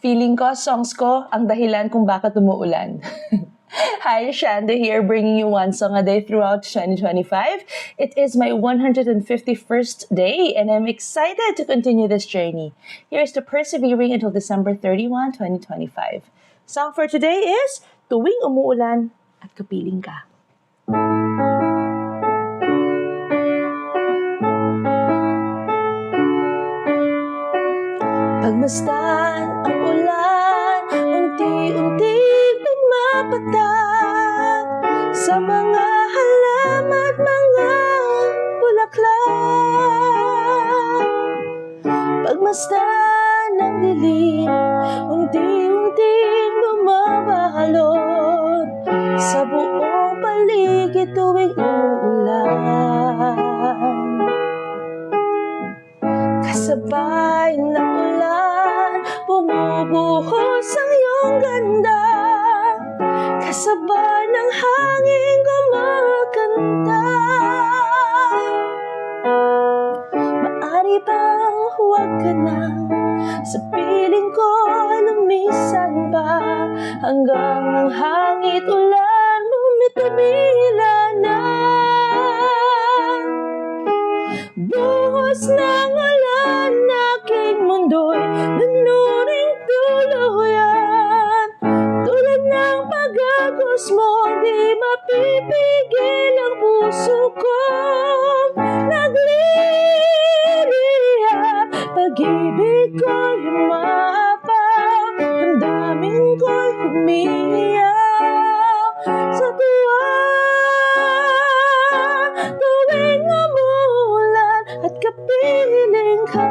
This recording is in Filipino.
Feeling ko, songs ko, ang dahilan kung bakit umuulan. Hi, Shanda here, bringing you one song a day throughout 2025. It is my 151st day, and I'm excited to continue this journey. Here's to persevering until December 31, 2025. Song for today is Tuwing Umuulan at Kapiling Ka. Pagmasdan ang ulan, unti-unti pumapatak sa mga halaman mga bulaklak. Pagmasdan ng dilim, unti-unting bumabalot sa buong paligid tuwing uulan. Kasabay ng ulan, bumubuhos ang iyong ganda. Kasabay ng hangin kumakanta. Maari bang huwag ka na sa piling ko lumisan pa hanggang ang hangit ulan mo tumila na. Buhos ng ulan pagagos mo di mapipigil ang puso ko. Nagliliyap pag-ibig ko'y umapaw Damdamin ko'y humihiyaw sa tuwa Tuwing umuulan at kapiling ka